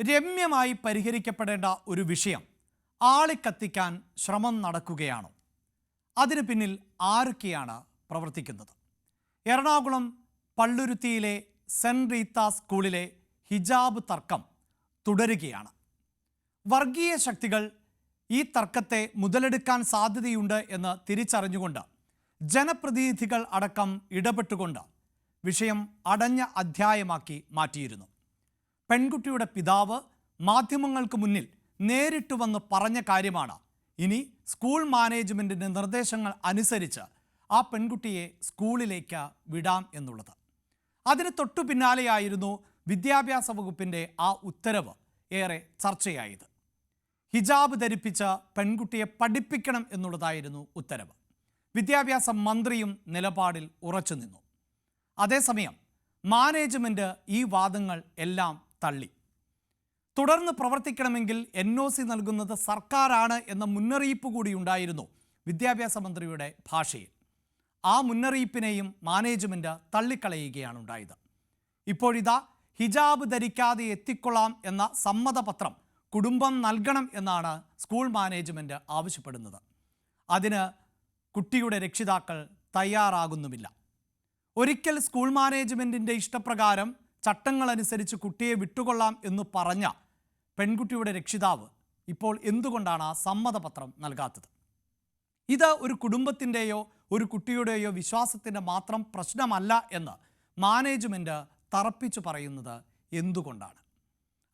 രമ്യമായി പരിഹരിക്കപ്പെടേണ്ട ഒരു വിഷയം. ആളിക്കത്തിക്കാൻ ശ്രമം നടക്കുകയാണോ. അതിന് പിന്നിൽ ആരൊക്കെയാണ് പ്രവർത്തിക്കുന്നത്? എറണാകുളം പള്ളുരുത്തിയിലെ സെന്റ് റീത്ത സ്കൂളിലെ ഹിജാബ് തർക്കം തുടരുകയാണ്. വർഗീയ ശക്തികൾ ഈ തർക്കത്തെ മുതലെടുക്കാൻ സാധ്യതയുണ്ട് എന്ന് തിരിച്ചറിഞ്ഞുകൊണ്ട് ജനപ്രതിനിധികൾ അടക്കം ഇടപെട്ടുകൊണ്ട് വിഷയം അടഞ്ഞ അധ്യായമാക്കി മാറ്റിയിരുന്നു. പെൺകുട്ടിയുടെ പിതാവ് മാധ്യമങ്ങൾക്ക് മുന്നിൽ നേരിട്ട് വന്ന് പറഞ്ഞ കാര്യമാണ്. ഇനി സ്കൂൾ മാനേജ്മെന്റിന്റെ നിർദ്ദേശങ്ങൾ അനുസരിച്ച് ആ പെൺകുട്ടിയെ സ്കൂളിലേക്ക് വിടാം എന്നുള്ളത്. അതിന് തൊട്ടു പിന്നാലെയായിരുന്നു വിദ്യാഭ്യാസ വകുപ്പിന്റെ ആ ഉത്തരവ് ഏറെ ചർച്ചയായത്. ഹിജാബ് ധരിപ്പിച്ച പെൺകുട്ടിയെ പഠിപ്പിക്കണം എന്നുള്ളതായിരുന്നു ഉത്തരവ്. വിദ്യാഭ്യാസ മന്ത്രിയും നിലപാടിൽ ഉറച്ചു നിന്നു. അതേസമയം മാനേജ്മെന്റ് ഈ വാദങ്ങൾ എല്ലാം തള്ളി. തുടർന്ന് പ്രവർത്തിക്കണമെങ്കിൽ എൻ ഒ സി നൽകുന്നത് സർക്കാരാണ് എന്ന മുന്നറിയിപ്പ് കൂടി ഉണ്ടായിരുന്നു വിദ്യാഭ്യാസ മന്ത്രിയുടെ ഭാഷയിൽ. ആ മുന്നറിയിപ്പിനെയും മാനേജ്മെന്റ് തള്ളിക്കളയുകയാണ് ഉണ്ടായത്. ഇപ്പോഴിതാ ഹിജാബ് ധരിക്കാതെ എത്തിക്കൊള്ളാം എന്ന സമ്മതപത്രം കുടുംബം നൽകണം എന്നാണ് സ്കൂൾ മാനേജ്മെന്റ് ആവശ്യപ്പെടുന്നത്. അതിന് കുട്ടിയുടെ രക്ഷിതാക്കൾ തയ്യാറാകുന്നുമില്ല. ഒരിക്കൽ സ്കൂൾ മാനേജ്മെന്റിന്റെ ഇഷ്ടപ്രകാരം ചട്ടങ്ങളനുസരിച്ച് കുട്ടിയെ വിട്ടുകൊള്ളാം എന്ന് പറഞ്ഞ പെൺകുട്ടിയുടെ രക്ഷിതാവ് ഇപ്പോൾ എന്തുകൊണ്ടാണ് ആ സമ്മതപത്രം നൽകാത്തത്? ഇത് ഒരു കുടുംബത്തിന്റെയോ ഒരു കുട്ടിയുടെയോ വിശ്വാസത്തിന്റെ മാത്രം പ്രശ്നമല്ല എന്ന് മാനേജ്മെന്റ് തറപ്പിച്ചു പറയുന്നത് എന്തുകൊണ്ടാണ്?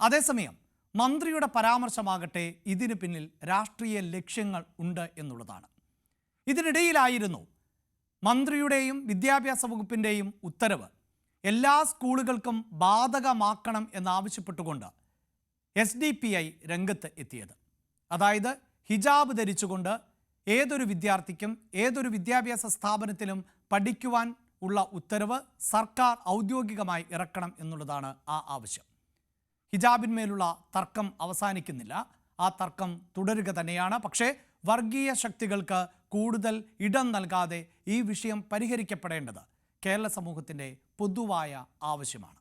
അതേസമയം മന്ത്രിയുടെ പരാമർശമാകട്ടെ ഇതിന് പിന്നിൽ രാഷ്ട്രീയ ലക്ഷ്യങ്ങൾ ഉണ്ട് എന്നുള്ളതാണ്. ഇതിനിടയിലായിരുന്നു മന്ത്രിയുടെയും വിദ്യാഭ്യാസ വകുപ്പിന്റെയും ഉത്തരവ്. എല്ലാ സ്കൂളുകൾക്കും ബാധകമാക്കണം എന്നാവശ്യപ്പെട്ടുകൊണ്ട് എസ് ഡി പി ഐ രംഗത്ത് എത്തിയത്. അതായത് ഹിജാബ് ധരിച്ചുകൊണ്ട് ഏതൊരു വിദ്യാർത്ഥിക്കും ഏതൊരു വിദ്യാഭ്യാസ സ്ഥാപനത്തിലും പഠിക്കുവാൻ ഉള്ള ഉത്തരവ് സർക്കാർ ഔദ്യോഗികമായി ഇറക്കണം എന്നുള്ളതാണ് ആ ആവശ്യം. ഹിജാബിന്മേലുള്ള തർക്കം അവസാനിക്കുന്നില്ല. ആ തർക്കം തുടരുക തന്നെയാണ്. പക്ഷേ വർഗീയ ശക്തികൾക്ക് കൂടുതൽ ഇടം നൽകാതെ ഈ വിഷയം പരിഹരിക്കപ്പെടേണ്ടത് കേരള സമൂഹത്തിന്റെ പൊതുവായ ആവശ്യമാണ്.